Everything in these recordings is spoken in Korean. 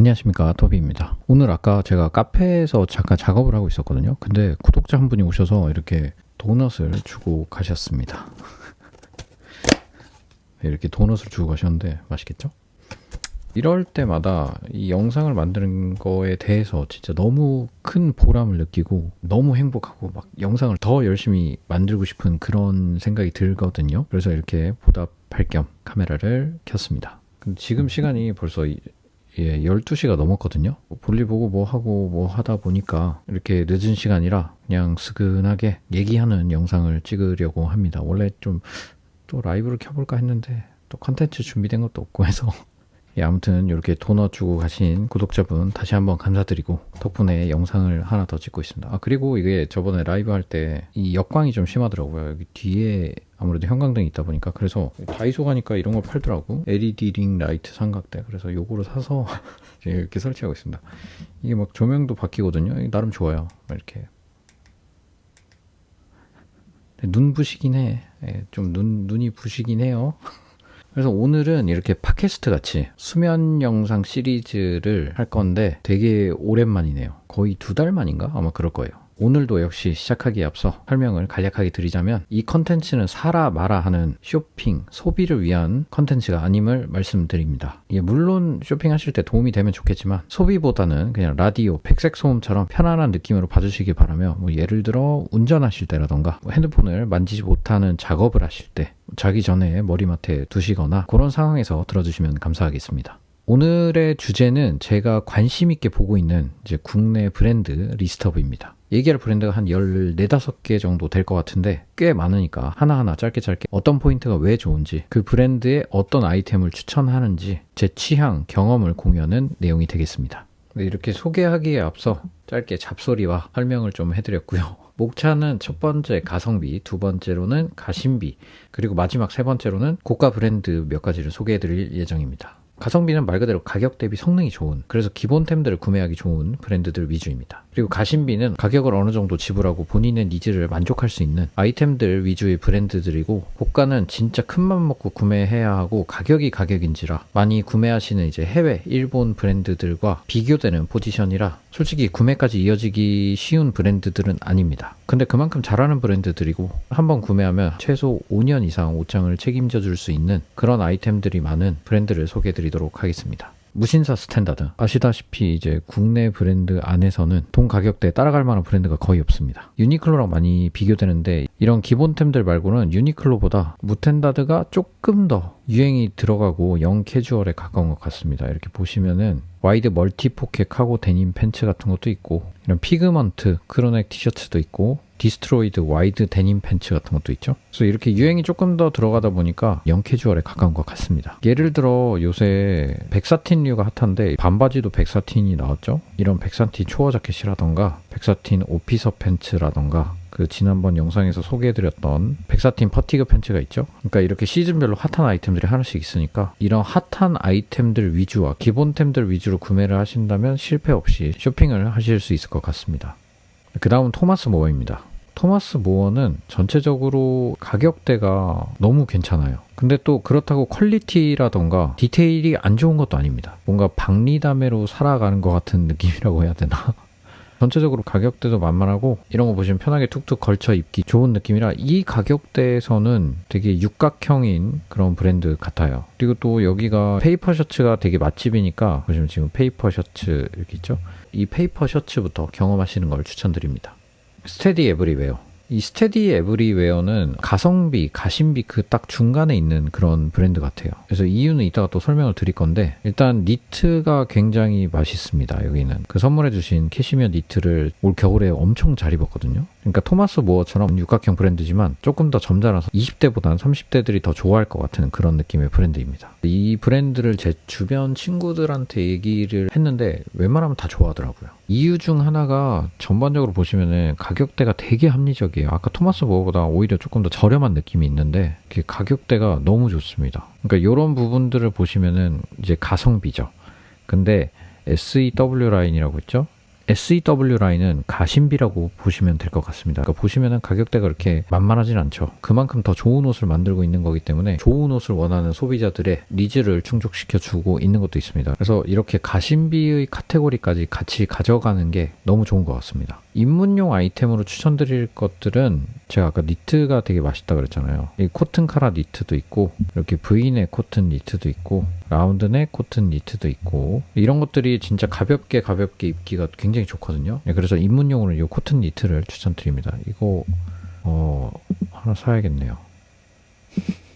안녕하십니까 토비입니다. 오늘 아까 제가 카페에서 잠깐 작업을 하고 있었거든요. 근데 구독자 한 분이 오셔서 이렇게 도넛을 주고 가셨습니다. 이렇게 도넛을 주고 가셨는데 맛있겠죠? 이럴 때마다 이 영상을 만드는 거에 대해서 진짜 너무 큰 보람을 느끼고 너무 행복하고 막 영상을 더 열심히 만들고 싶은 그런 생각이 들거든요. 그래서 이렇게 보답할 겸 카메라를 켰습니다. 지금 시간이 벌써 이- 예, 12시가 넘었거든요. 볼일 보고 뭐 하고 뭐 하다 보니까 이렇게 늦은 시간이라 그냥 스근하게 얘기하는 영상을 찍으려고 합니다. 원래 좀 또 라이브를 켜볼까 했는데 또 컨텐츠 준비된 것도 없고 해서 예, 아무튼 이렇게 도넛 주고 가신 구독자분 다시 한번 감사드리고 덕분에 영상을 하나 더 찍고 있습니다. 아 그리고 이게 저번에 라이브 할 때 이 역광이 좀 심하더라고요. 여기 뒤에 아무래도 형광등이 있다 보니까 그래서 다이소 가니까 이런 걸 팔더라고. LED 링 라이트 삼각대. 그래서 요거를 사서 이렇게 설치하고 있습니다. 이게 막 조명도 바뀌거든요. 나름 좋아요. 이렇게 눈 부시긴 해. 예, 좀 눈, 눈이 부시긴 해요. 그래서 오늘은 이렇게 팟캐스트 같이 수면 영상 시리즈를 할 건데 되게 오랜만이네요. 거의 두 달 만인가? 아마 그럴 거예요. 오늘도 역시 시작하기에 앞서 설명을 간략하게 드리자면 이 컨텐츠는 사라 마라 하는 쇼핑, 소비를 위한 컨텐츠가 아님을 말씀드립니다. 예, 물론 쇼핑하실 때 도움이 되면 좋겠지만 소비보다는 그냥 라디오, 백색 소음처럼 편안한 느낌으로 봐주시기 바라며 뭐 예를 들어 운전하실 때라던가 뭐 핸드폰을 만지지 못하는 작업을 하실 때 자기 전에 머리맡에 두시거나 그런 상황에서 들어주시면 감사하겠습니다. 오늘의 주제는 제가 관심 있게 보고 있는 이제 국내 브랜드 리스트업입니다. 얘기할 브랜드가 한 14, 5개 정도 될 것 같은데 꽤 많으니까 하나하나 짧게 짧게 어떤 포인트가 왜 좋은지 그 브랜드의 어떤 아이템을 추천하는지 제 취향, 경험을 공유하는 내용이 되겠습니다. 네, 이렇게 소개하기에 앞서 짧게 잡소리와 설명을 좀 해드렸고요. 목차는 첫 번째 가성비, 두 번째로는 가심비, 그리고 마지막 세 번째로는 고가 브랜드 몇 가지를 소개해 드릴 예정입니다. 가성비는 말 그대로 가격 대비 성능이 좋은 그래서 기본템들을 구매하기 좋은 브랜드들 위주입니다. 그리고 가심비는 가격을 어느 정도 지불하고 본인의 니즈를 만족할 수 있는 아이템들 위주의 브랜드들이고 고가는 진짜 큰맘 먹고 구매해야 하고 가격이 가격인지라 많이 구매하시는 이제 해외 일본 브랜드들과 비교되는 포지션이라 솔직히 구매까지 이어지기 쉬운 브랜드들은 아닙니다. 근데 그만큼 잘하는 브랜드들이고 한번 구매하면 최소 5년 이상 옷장을 책임져 줄 수 있는 그런 아이템들이 많은 브랜드를 소개해 드리도록 하겠습니다. 무신사 스탠다드 아시다시피 이제 국내 브랜드 안에서는 동 가격대에 따라갈 만한 브랜드가 거의 없습니다. 유니클로랑 많이 비교되는데 이런 기본템들 말고는 유니클로보다 무텐다드가 조금 더 유행이 들어가고 영 캐주얼에 가까운 것 같습니다. 이렇게 보시면은 와이드 멀티 포켓 카고 데님 팬츠 같은 것도 있고 이런 피그먼트 크로넥 티셔츠도 있고 디스트로이드 와이드 데님 팬츠 같은 것도 있죠. 그래서 이렇게 유행이 조금 더 들어가다 보니까 영 캐주얼에 가까운 것 같습니다. 예를 들어 요새 백사틴류가 핫한데 반바지도 백사틴이 나왔죠. 이런 백사틴 초어 자켓이라던가 백사틴 오피서 팬츠라던가 그 지난번 영상에서 소개해드렸던 백사틴 퍼티그 팬츠가 있죠. 그러니까 이렇게 시즌별로 핫한 아이템들이 하나씩 있으니까 이런 핫한 아이템들 위주와 기본템들 위주로 구매를 하신다면 실패 없이 쇼핑을 하실 수 있을 것 같습니다. 그 다음 토마스 모어입니다. 토마스 모어는 전체적으로 가격대가 너무 괜찮아요. 근데 또 그렇다고 퀄리티라던가 디테일이 안 좋은 것도 아닙니다. 뭔가 박리담회로 살아가는 것 같은 느낌이라고 해야 되나? 전체적으로 가격대도 만만하고 이런 거 보시면 편하게 툭툭 걸쳐 입기 좋은 느낌이라 이 가격대에서는 되게 육각형인 그런 브랜드 같아요. 그리고 또 여기가 페이퍼 셔츠가 되게 맛집이니까 보시면 지금 페이퍼 셔츠 이렇게 있죠. 이 페이퍼 셔츠부터 경험하시는 걸 추천드립니다. 스테디 에브리웨어. 이 스테디 에브리웨어는 가성비, 가심비 그 딱 중간에 있는 그런 브랜드 같아요. 그래서 이유는 이따가 또 설명을 드릴 건데 일단 니트가 굉장히 맛있습니다. 여기는 그 선물해주신 캐시미어 니트를 올 겨울에 엄청 잘 입었거든요. 그러니까 토마스 모어처럼 육각형 브랜드지만 조금 더 점잖아서 20대보다는 30대들이 더 좋아할 것 같은 그런 느낌의 브랜드입니다. 이 브랜드를 제 주변 친구들한테 얘기를 했는데 웬만하면 다 좋아하더라고요. 이유 중 하나가 전반적으로 보시면은 가격대가 되게 합리적이에요. 아까 토마스 모어보다 오히려 조금 더 저렴한 느낌이 있는데 가격대가 너무 좋습니다. 그러니까 이런 부분들을 보시면은 이제 가성비죠. 근데 SEW 라인이라고 했죠? SEW 라인은 가심비라고 보시면 될 것 같습니다. 그러니까 보시면은 가격대가 그렇게 만만하진 않죠. 그만큼 더 좋은 옷을 만들고 있는 거기 때문에 좋은 옷을 원하는 소비자들의 니즈를 충족시켜 주고 있는 것도 있습니다. 그래서 이렇게 가심비의 카테고리까지 같이 가져가는 게 너무 좋은 것 같습니다. 입문용 아이템으로 추천드릴 것들은 제가 아까 니트가 되게 맛있다 그랬잖아요. 이 코튼 카라 니트도 있고 이렇게 V넥 코튼 니트도 있고 라운드넥 코튼 니트도 있고 이런 것들이 진짜 가볍게 가볍게 입기가 굉장히 좋거든요. 네, 그래서 입문용으로 이 코튼 니트를 추천드립니다. 이거 어 하나 사야겠네요.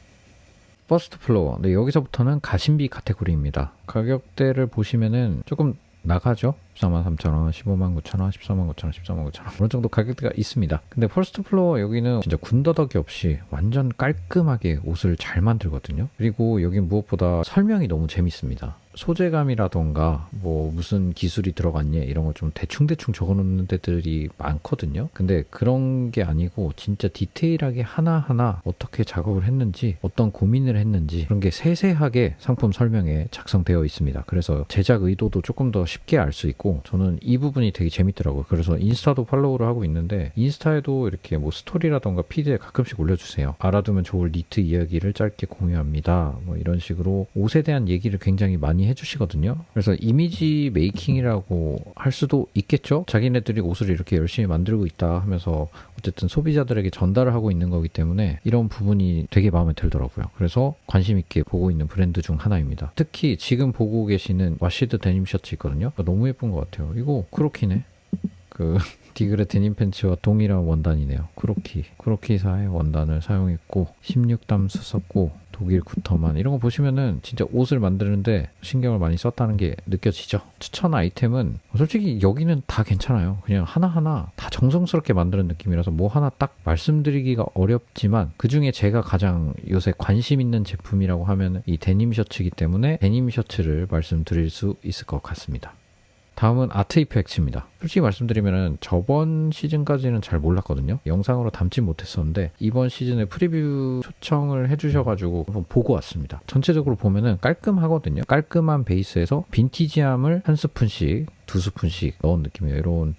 퍼스트 플로어. 네, 여기서부터는 가심비 카테고리입니다. 가격대를 보시면은 조금 나가죠? 14만 3천원, 15만 9천원, 14만 9천원, 14만 9천원. 그런 정도 가격대가 있습니다. 근데 퍼스트 플로어 여기는 진짜 군더더기 없이 완전 깔끔하게 옷을 잘 만들거든요. 그리고 여기 무엇보다 설명이 너무 재밌습니다. 소재감이라던가 뭐 무슨 기술이 들어갔냐 이런 걸 좀 대충대충 적어놓는 데들이 많거든요. 근데 그런 게 아니고 진짜 디테일하게 하나하나 어떻게 작업을 했는지 어떤 고민을 했는지 그런 게 세세하게 상품 설명에 작성되어 있습니다. 그래서 제작 의도도 조금 더 쉽게 알 수 있고 저는 이 부분이 되게 재밌더라고요. 그래서 인스타도 팔로우를 하고 있는데 인스타에도 이렇게 뭐 스토리라던가 피드에 가끔씩 올려주세요. 알아두면 좋을 니트 이야기를 짧게 공유합니다. 뭐 이런 식으로 옷에 대한 얘기를 굉장히 많이 해주시거든요. 그래서 이미지 메이킹이라고 할 수도 있겠죠. 자기네들이 옷을 이렇게 열심히 만들고 있다 하면서 어쨌든 소비자들에게 전달을 하고 있는 거기 때문에 이런 부분이 되게 마음에 들더라고요. 그래서 관심 있게 보고 있는 브랜드 중 하나입니다. 특히 지금 보고 계시는 와시드 데님 셔츠 있거든요. 너무 예쁜 것 같아요. 이거 크로키네. 그 디그레 데님 팬츠와 동일한 원단이네요. 크로키. 크로키사의 원단을 사용했고 16담수 썼고 독일 구터만 이런 거 보시면은 진짜 옷을 만드는데 신경을 많이 썼다는 게 느껴지죠. 추천 아이템은 솔직히 여기는 다 괜찮아요. 그냥 하나하나 다 정성스럽게 만드는 느낌이라서 뭐 하나 딱 말씀드리기가 어렵지만 그 중에 제가 가장 요새 관심 있는 제품이라고 하면 이 데님 셔츠이기 때문에 데님 셔츠를 말씀드릴 수 있을 것 같습니다. 다음은 아트 이펙츠입니다. 솔직히 말씀드리면 저번 시즌까지는 잘 몰랐거든요. 영상으로 담지 못했었는데 이번 시즌에 프리뷰 초청을 해주셔가지고 한번 보고 왔습니다. 전체적으로 보면은 깔끔하거든요. 깔끔한 베이스에서 빈티지함을 한 스푼씩 두 스푼씩 넣은 느낌이에요. 이런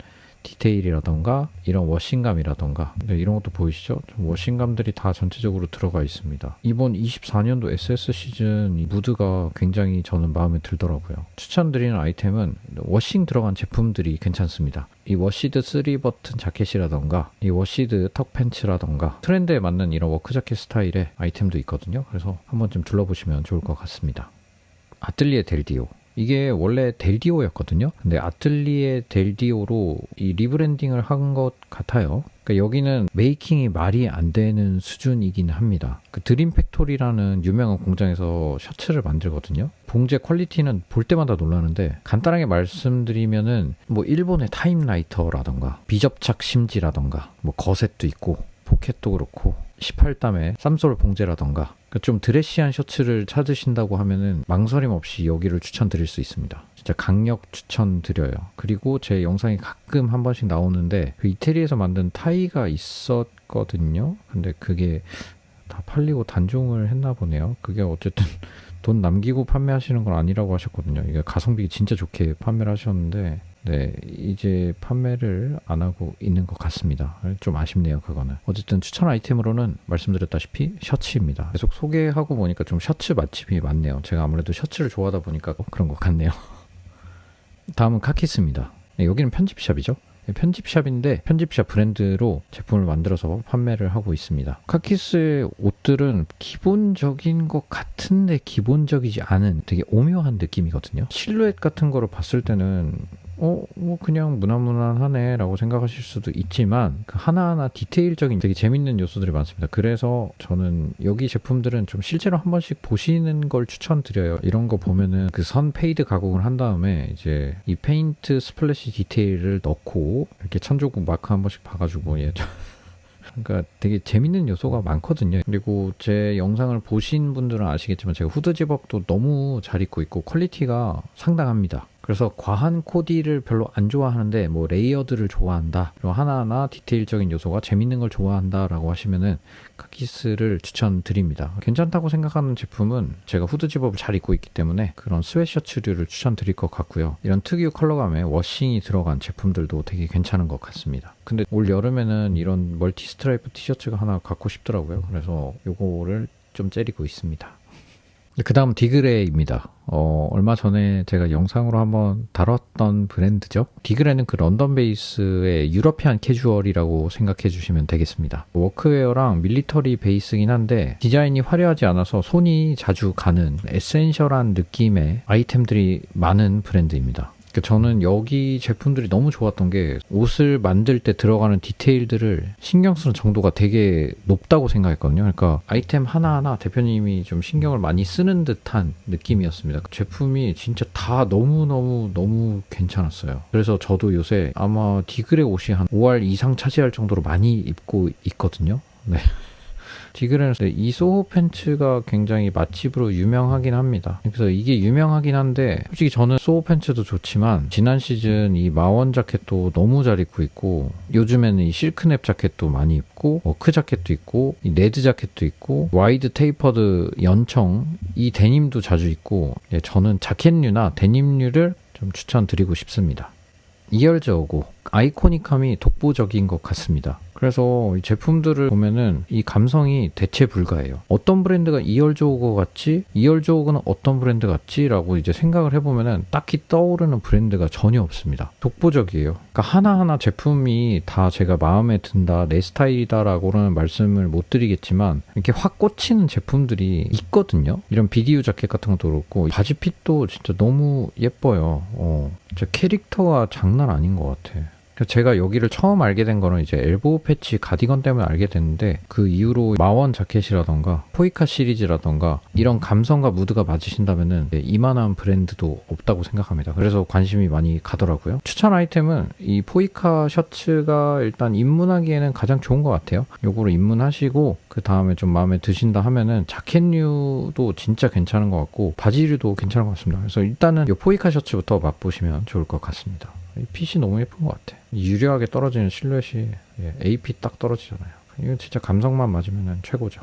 디테일이라던가 이런 워싱감이라던가 이런 것도 보이시죠? 좀 워싱감들이 다 전체적으로 들어가 있습니다. 이번 24년도 SS 시즌 무드가 굉장히 저는 마음에 들더라고요. 추천드리는 아이템은 워싱 들어간 제품들이 괜찮습니다. 이 워시드 3 버튼 자켓이라던가 이 워시드 턱 팬츠라던가 트렌드에 맞는 이런 워크 자켓 스타일의 아이템도 있거든요. 그래서 한번 좀 둘러보시면 좋을 것 같습니다. 아틀리에 델디오 이게 원래 델디오였거든요. 근데 아틀리에 델디오로 이 리브랜딩을 한 것 같아요. 그러니까 여기는 메이킹이 말이 안 되는 수준이긴 합니다. 그 드림 팩토리라는 유명한 공장에서 셔츠를 만들거든요. 봉제 퀄리티는 볼 때마다 놀라는데 간단하게 말씀드리면은 뭐 일본의 타임라이터라던가 비접착 심지라던가 뭐 거셋도 있고 포켓도 그렇고 18담의 쌈솔 봉제라던가 좀 드레시한 셔츠를 찾으신다고 하면은 망설임 없이 여기를 추천드릴 수 있습니다. 진짜 강력 추천드려요. 그리고 제 영상이 가끔 한 번씩 나오는데 그 이태리에서 만든 타이가 있었거든요. 근데 그게 다 팔리고 단종을 했나 보네요. 그게 어쨌든 돈 남기고 판매하시는 건 아니라고 하셨거든요. 이게 가성비 진짜 좋게 판매를 하셨는데 네, 이제 판매를 안 하고 있는 것 같습니다. 좀 아쉽네요, 그거는. 어쨌든 추천 아이템으로는 말씀드렸다시피 셔츠입니다. 계속 소개하고 보니까 좀 셔츠 맛집이 많네요. 제가 아무래도 셔츠를 좋아하다 보니까 그런 것 같네요. 다음은 카키스입니다. 네, 여기는 편집샵이죠. 네, 편집샵인데 편집샵 브랜드로 제품을 만들어서 판매를 하고 있습니다. 카키스의 옷들은 기본적인 것 같은데 기본적이지 않은 되게 오묘한 느낌이거든요. 실루엣 같은 거를 봤을 때는 어, 뭐 그냥 무난무난하네 라고 생각하실 수도 있지만 그 하나하나 디테일적인 되게 재밌는 요소들이 많습니다. 그래서 저는 여기 제품들은 좀 실제로 한 번씩 보시는 걸 추천드려요. 이런 거 보면은 그 선 페이드 가공을 한 다음에 이제 이 페인트 스플래시 디테일을 넣고 이렇게 천조국 마크 한 번씩 봐가지고 예. 그러니까 되게 재밌는 요소가 많거든요. 그리고 제 영상을 보신 분들은 아시겠지만 제가 후드 집업도 너무 잘 입고 있고 퀄리티가 상당합니다. 그래서 과한 코디를 별로 안 좋아하는데 뭐 레이어드를 좋아한다. 그리고 하나하나 디테일적인 요소가 재밌는 걸 좋아한다라고 하시면은 카키스를 추천드립니다. 괜찮다고 생각하는 제품은 제가 후드 집업을 잘 입고 있기 때문에 그런 스웨셔츠류를 추천드릴 것 같고요. 이런 특유 컬러감에 워싱이 들어간 제품들도 되게 괜찮은 것 같습니다. 근데 올 여름에는 이런 멀티 스트라이프 티셔츠가 하나 갖고 싶더라고요. 그래서 요거를 좀 째리고 있습니다. 그 다음 디그레입니다. 어, 얼마 전에 제가 영상으로 한번 다뤘던 브랜드죠. 디그레는 그 런던 베이스의 유러피안 캐주얼이라고 생각해 주시면 되겠습니다. 워크웨어랑 밀리터리 베이스긴 한데 디자인이 화려하지 않아서 손이 자주 가는 에센셜한 느낌의 아이템들이 많은 브랜드입니다. 그 저는 여기 제품들이 너무 좋았던 게 옷을 만들 때 들어가는 디테일들을 신경 쓰는 정도가 되게 높다고 생각했거든요. 그러니까 아이템 하나하나 대표님이 좀 신경을 많이 쓰는 듯한 느낌이었습니다. 그 제품이 진짜 다 너무너무 너무 괜찮았어요. 그래서 저도 요새 아마 디글의 옷이 한 5알 이상 차지할 정도로 많이 입고 있거든요. 네. 디그레는 이 소호 팬츠가 굉장히 맛집으로 유명하긴 합니다. 그래서 이게 유명하긴 한데 솔직히 저는 소호 팬츠도 좋지만 지난 시즌 이 마원 자켓도 너무 잘 입고 있고 요즘에는 이 실크냅 자켓도 많이 입고 워크 자켓도 있고 이 레드 자켓도 있고 와이드 테이퍼드 연청 이 데님도 자주 입고 예, 저는 자켓류나 데님류를 좀 추천드리고 싶습니다. 2열 저고 아이코닉함이 독보적인 것 같습니다. 그래서 이 제품들을 보면은 이 감성이 대체 불가해요. 어떤 브랜드가 2열 조거 같지? 2열 조거는 어떤 브랜드 같지? 라고 이제 생각을 해보면은 딱히 떠오르는 브랜드가 전혀 없습니다. 독보적이에요. 그러니까 하나하나 제품이 다 제가 마음에 든다, 내 스타일이다라고는 말씀을 못 드리겠지만 이렇게 확 꽂히는 제품들이 있거든요. 이런 비디오 자켓 같은 것도 그렇고 바지 핏도 진짜 너무 예뻐요. 어, 진짜 캐릭터가 장난 아닌 것 같아. 제가 여기를 처음 알게 된 거는 이제 엘보우 패치 가디건 때문에 알게 됐는데 그 이후로 마원 자켓이라던가 포이카 시리즈라던가 이런 감성과 무드가 맞으신다면은 이만한 브랜드도 없다고 생각합니다. 그래서 관심이 많이 가더라고요. 추천 아이템은 이 포이카 셔츠가 일단 입문하기에는 가장 좋은 것 같아요. 요거를 입문하시고 그 다음에 좀 마음에 드신다 하면은 자켓류도 진짜 괜찮은 것 같고 바지류도 괜찮은 것 같습니다. 그래서 일단은 이 포이카 셔츠부터 맛보시면 좋을 것 같습니다. 이 핏이 너무 예쁜 것 같아. 유려하게 떨어지는 실루엣이 예, AP 딱 떨어지잖아요. 이건 진짜 감성만 맞으면 최고죠.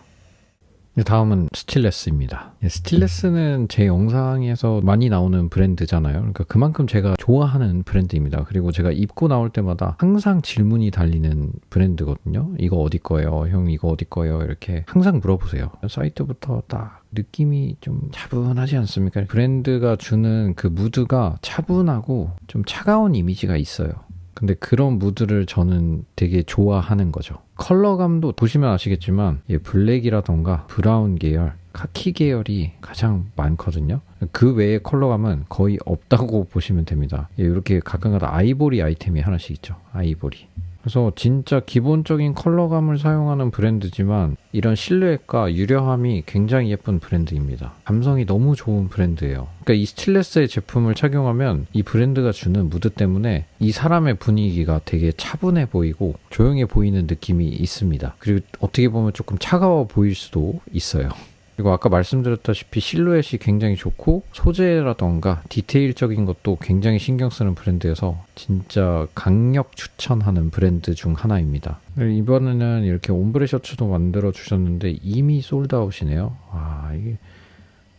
다음은 스틸레스입니다. 예, 스틸레스는 제 영상에서 많이 나오는 브랜드잖아요. 그러니까 그만큼 제가 좋아하는 브랜드입니다. 그리고 제가 입고 나올 때마다 항상 질문이 달리는 브랜드거든요. 이거 어디 거예요? 형 이거 어디 거예요? 이렇게 항상 물어보세요. 사이트부터 딱 느낌이 좀 차분하지 않습니까? 브랜드가 주는 그 무드가 차분하고 좀 차가운 이미지가 있어요. 근데 그런 무드를 저는 되게 좋아하는 거죠. 컬러감도 보시면 아시겠지만 예, 블랙이라던가 브라운 계열, 카키 계열이 가장 많거든요. 그 외의 컬러감은 거의 없다고 보시면 됩니다. 예, 이렇게 가끔가다 아이보리 아이템이 하나씩 있죠. 아이보리. 그래서 진짜 기본적인 컬러감을 사용하는 브랜드지만 이런 실루엣과 유려함이 굉장히 예쁜 브랜드입니다. 감성이 너무 좋은 브랜드예요. 그러니까 이 스틸레스의 제품을 착용하면 이 브랜드가 주는 무드 때문에 이 사람의 분위기가 되게 차분해 보이고 조용해 보이는 느낌이 있습니다. 그리고 어떻게 보면 조금 차가워 보일 수도 있어요. 그리고 아까 말씀드렸다시피 실루엣이 굉장히 좋고 소재라던가 디테일적인 것도 굉장히 신경 쓰는 브랜드여서 진짜 강력 추천하는 브랜드 중 하나입니다. 이번에는 이렇게 옴브레 셔츠도 만들어 주셨는데 이미 솔드아웃이네요. 아 이게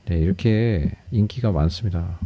네, 이렇게 인기가 많습니다.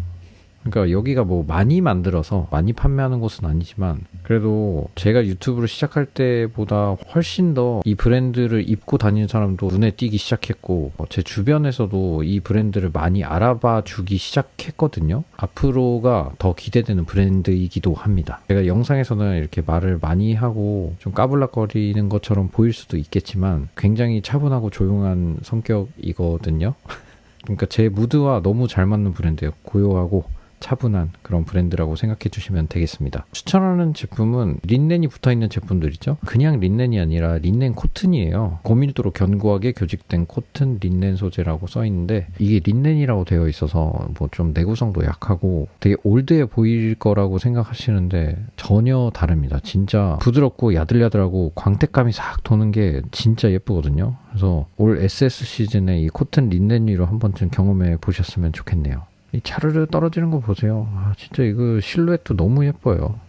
그러니까 여기가 뭐 많이 만들어서 많이 판매하는 곳은 아니지만 그래도 제가 유튜브를 시작할 때보다 훨씬 더 이 브랜드를 입고 다니는 사람도 눈에 띄기 시작했고 제 주변에서도 이 브랜드를 많이 알아봐 주기 시작했거든요. 앞으로가 더 기대되는 브랜드이기도 합니다. 제가 영상에서는 이렇게 말을 많이 하고 좀 까불락거리는 것처럼 보일 수도 있겠지만 굉장히 차분하고 조용한 성격이거든요. 그러니까 제 무드와 너무 잘 맞는 브랜드예요. 고요하고 차분한 그런 브랜드라고 생각해 주시면 되겠습니다. 추천하는 제품은 린넨이 붙어 있는 제품들이죠. 그냥 린넨이 아니라 린넨 코튼이에요. 고밀도로 견고하게 교직된 코튼 린넨 소재라고 써 있는데 이게 린넨이라고 되어 있어서 뭐 좀 내구성도 약하고 되게 올드해 보일 거라고 생각하시는데 전혀 다릅니다. 진짜 부드럽고 야들야들하고 광택감이 싹 도는 게 진짜 예쁘거든요. 그래서 올 SS 시즌에 이 코튼 린넨 위로 한 번쯤 경험해 보셨으면 좋겠네요. 이 차르르 떨어지는 거 보세요. 아, 진짜 이거 실루엣도 너무 예뻐요.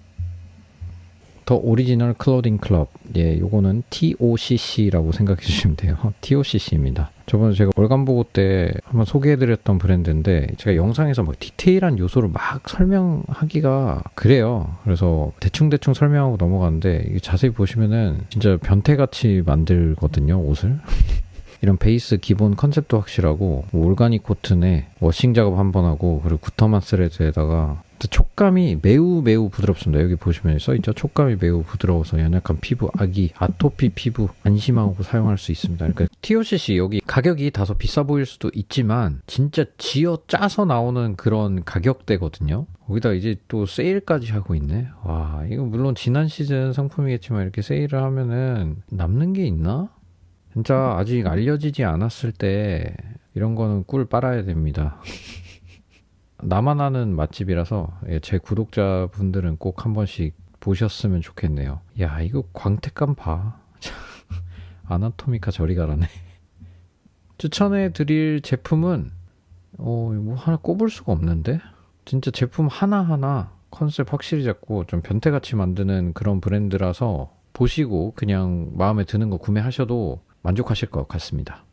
더 오리지널 클로딩 클럽. 예, 요거는 TOCC라고 생각해 주시면 돼요. TOCC입니다. 저번에 제가 월간 보고 때 한번 소개해 드렸던 브랜드인데 제가 영상에서 막 디테일한 요소를 막 설명하기가 그래요. 그래서 대충대충 설명하고 넘어가는데 자세히 보시면은 진짜 변태같이 만들거든요, 옷을. 이런 베이스 기본 컨셉도 확실하고 뭐 올가닉 코튼에 워싱 작업 한 번 하고 그리고 구터만 스레드에다가 촉감이 매우 매우 부드럽습니다. 여기 보시면 써있죠. 촉감이 매우 부드러워서 연약한 피부, 아기, 아토피 피부 안심하고 사용할 수 있습니다. 그러니까 TOCC 여기 가격이 다소 비싸 보일 수도 있지만 진짜 지어 짜서 나오는 그런 가격대거든요. 거기다 이제 또 세일까지 하고 있네. 와 이거 물론 지난 시즌 상품이겠지만 이렇게 세일을 하면은 남는 게 있나? 진짜 아직 알려지지 않았을 때 이런 거는 꿀 빨아야 됩니다. 나만 아는 맛집이라서 예, 제 구독자분들은 꼭 한 번씩 보셨으면 좋겠네요. 야, 이거 광택감 봐. 아나토미카 저리 가라네. 추천해 드릴 제품은 어, 뭐 하나 꼽을 수가 없는데? 진짜 제품 하나하나 컨셉 확실히 잡고 좀 변태같이 만드는 그런 브랜드라서 보시고 그냥 마음에 드는 거 구매하셔도 만족하실 것 같습니다.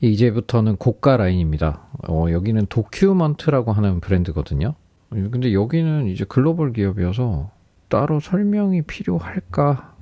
이제부터는 고가 라인입니다. 어, 여기는 도큐먼트라고 하는 브랜드거든요. 근데 여기는 이제 글로벌 기업이어서 따로 설명이 필요할까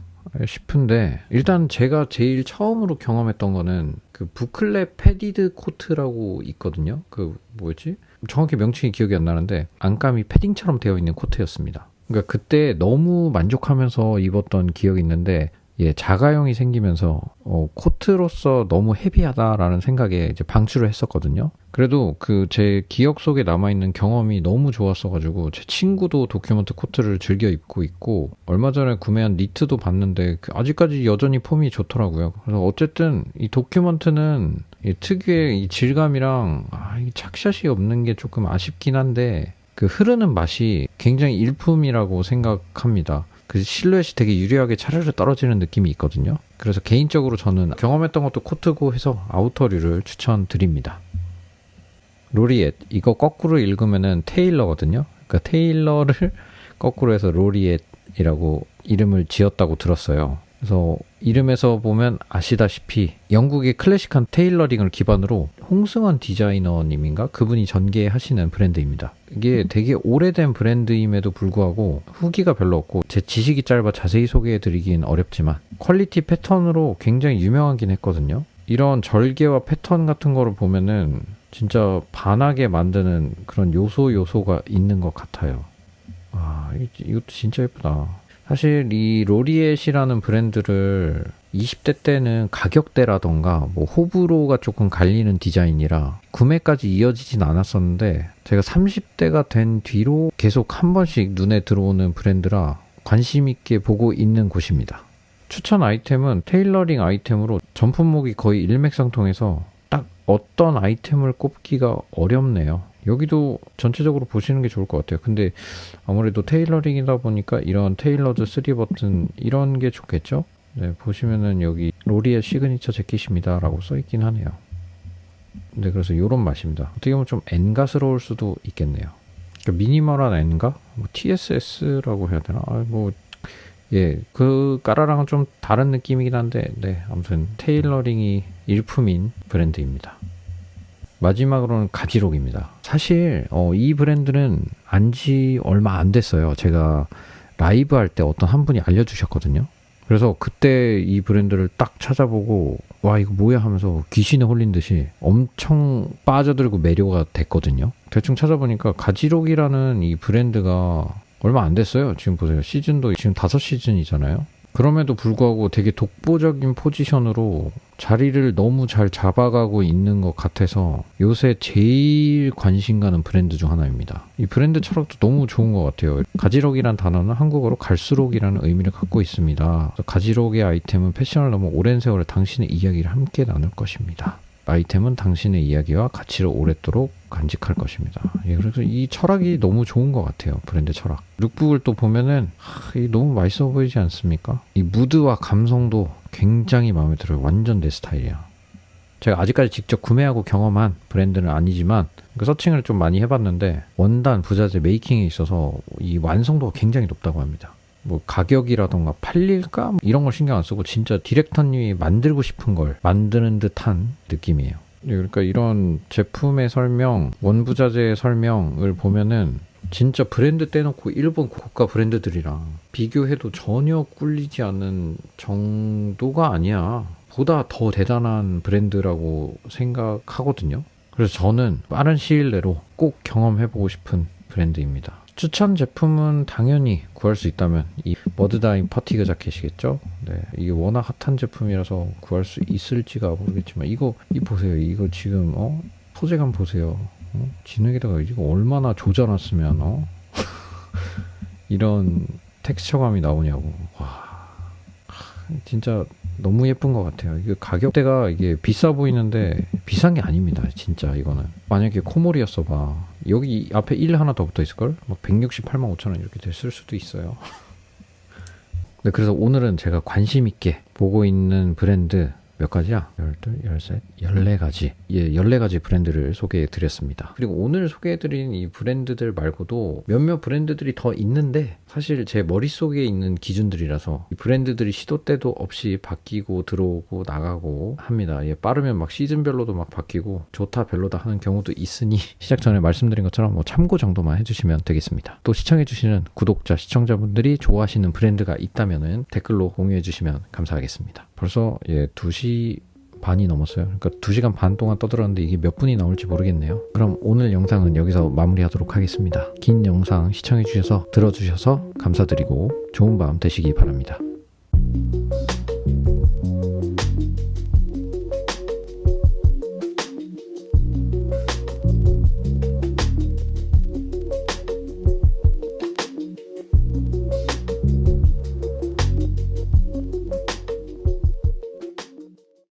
싶은데 일단 제가 제일 처음으로 경험했던 거는 그 부클레 패디드 코트라고 있거든요. 그 뭐였지? 정확히 명칭이 기억이 안 나는데 안감이 패딩처럼 되어 있는 코트였습니다. 그러니까 그때 너무 만족하면서 입었던 기억이 있는데 예, 자가용이 생기면서 어, 코트로서 너무 헤비하다라는 생각에 이제 방출을 했었거든요. 그래도 그 제 기억 속에 남아 있는 경험이 너무 좋았어가지고 제 친구도 도큐먼트 코트를 즐겨 입고 있고 얼마 전에 구매한 니트도 봤는데 그 아직까지 여전히 폼이 좋더라고요. 그래서 어쨌든 이 도큐먼트는 이 특유의 이 질감이랑 아, 이 착샷이 없는 게 조금 아쉽긴 한데 그 흐르는 맛이 굉장히 일품이라고 생각합니다. 그 실루엣이 되게 유리하게 차르르 떨어지는 느낌이 있거든요. 그래서 개인적으로 저는 경험했던 것도 코트고 해서 아우터류를 추천드립니다. 로리엣 이거 거꾸로 읽으면은 테일러거든요. 그러니까 테일러를 거꾸로 해서 로리엣이라고 이름을 지었다고 들었어요. 그래서 이름에서 보면 아시다시피 영국의 클래식한 테일러링을 기반으로 홍승원 디자이너님인가 그분이 전개하시는 브랜드입니다. 이게 되게 오래된 브랜드임에도 불구하고 후기가 별로 없고 제 지식이 짧아 자세히 소개해드리긴 어렵지만 퀄리티 패턴으로 굉장히 유명하긴 했거든요. 이런 절개와 패턴 같은 거를 보면은 진짜 반하게 만드는 그런 요소 요소가 있는 것 같아요. 아 이것도 진짜 예쁘다. 사실 이 로리엣이라는 브랜드를 20대 때는 가격대라던가 뭐 호불호가 조금 갈리는 디자인이라 구매까지 이어지진 않았었는데 제가 30대가 된 뒤로 계속 한 번씩 눈에 들어오는 브랜드라 관심 있게 보고 있는 곳입니다. 추천 아이템은 테일러링 아이템으로 전품목이 거의 일맥상통해서 딱 어떤 아이템을 꼽기가 어렵네요. 여기도 전체적으로 보시는 게 좋을 것 같아요. 근데 아무래도 테일러링이다 보니까 이런 테일러드 3 버튼 이런 게 좋겠죠? 네, 보시면은 여기 로리의 시그니처 재킷입니다 라고 써있긴 하네요. 네, 그래서 이런 맛입니다. 어떻게 보면 좀 엔가스러울 수도 있겠네요. 그러니까 미니멀한 엔가? 뭐 TSS라고 해야 되나? 아, 뭐, 예, 그 까라랑은 좀 다른 느낌이긴 한데, 네, 아무튼 테일러링이 일품인 브랜드입니다. 마지막으로는 가지록입니다. 사실 어, 이 브랜드는 안지 얼마 안 됐어요. 제가 라이브 할 때 어떤 한 분이 알려주셨거든요. 그래서 그때 이 브랜드를 딱 찾아보고 와 이거 뭐야 하면서 귀신에 홀린 듯이 엄청 빠져들고 매료가 됐거든요. 대충 찾아보니까 가지록이라는 이 브랜드가 얼마 안 됐어요. 지금 보세요. 시즌도 지금 다섯 시즌이잖아요. 그럼에도 불구하고 되게 독보적인 포지션으로 자리를 너무 잘 잡아가고 있는 것 같아서 요새 제일 관심 가는 브랜드 중 하나입니다. 이 브랜드 철학도 너무 좋은 것 같아요. 가지록이란 단어는 한국어로 갈수록이라는 의미를 갖고 있습니다. 가지록의 아이템은 패션을 넘어 오랜 세월 당신의 이야기를 함께 나눌 것입니다. 아이템은 당신의 이야기와 가치를 오랫도록 간직할 것입니다. 예, 그래서 이 철학이 너무 좋은 것 같아요. 브랜드 철학. 룩북을 또 보면은 하, 너무 맛있어 보이지 않습니까? 이 무드와 감성도 굉장히 마음에 들어요. 완전 내 스타일이야. 제가 아직까지 직접 구매하고 경험한 브랜드는 아니지만 그 서칭을 좀 많이 해봤는데 원단 부자재 메이킹에 있어서 이 완성도가 굉장히 높다고 합니다. 뭐 가격이라던가 팔릴까 뭐 이런 걸 신경 안 쓰고 진짜 디렉터님이 만들고 싶은 걸 만드는 듯한 느낌이에요. 예, 그러니까 이런 제품의 설명, 원부자재의 설명을 보면은 진짜 브랜드 떼놓고 일본 고가 브랜드들이랑 비교해도 전혀 꿀리지 않는 정도가 아니야. 보다 더 대단한 브랜드라고 생각하거든요. 그래서 저는 빠른 시일 내로 꼭 경험해보고 싶은 브랜드입니다. 추천 제품은 당연히 구할 수 있다면 이 머드다인 퍼티그 자켓이겠죠. 네, 이게 워낙 핫한 제품이라서 구할 수 있을지가 모르겠지만 이거 이 보세요. 이거 지금 어 소재감 보세요. 어? 진흙에다가 이거 얼마나 조져놨으면 어 이런 텍스처감이 나오냐고. 와, 진짜 너무 예쁜 것 같아요. 이게 가격대가 이게 비싸 보이는데 비싼 게 아닙니다. 진짜 이거는. 만약에 코몰이었어 봐. 여기 앞에 1 하나 더 붙어 있을걸? 막 168만 5천 원 이렇게 됐을 수도 있어요. 네, 그래서 오늘은 제가 관심 있게 보고 있는 브랜드 몇 가지야? 열둘, 열셋, 열네 가지. 예, 열네 가지 브랜드를 소개해 드렸습니다. 그리고 오늘 소개해 드린 이 브랜드들 말고도 몇몇 브랜드들이 더 있는데 사실 제 머릿속에 있는 기준들이라서 이 브랜드들이 시도 때도 없이 바뀌고 들어오고 나가고 합니다. 예, 빠르면 막 시즌별로도 막 바뀌고 좋다 별로다 하는 경우도 있으니 시작 전에 말씀드린 것처럼 뭐 참고 정도만 해주시면 되겠습니다. 또 시청해 주시는 구독자, 시청자분들이 좋아하시는 브랜드가 있다면은 댓글로 공유해 주시면 감사하겠습니다. 벌써 예, 2시 반이 넘었어요. 그러니까 2시간 반 동안 떠들었는데 이게 몇 분이 나올지 모르겠네요. 그럼 오늘 영상은 여기서 마무리하도록 하겠습니다. 긴 영상 시청해 주셔서 들어주셔서 감사드리고 좋은 밤 되시기 바랍니다.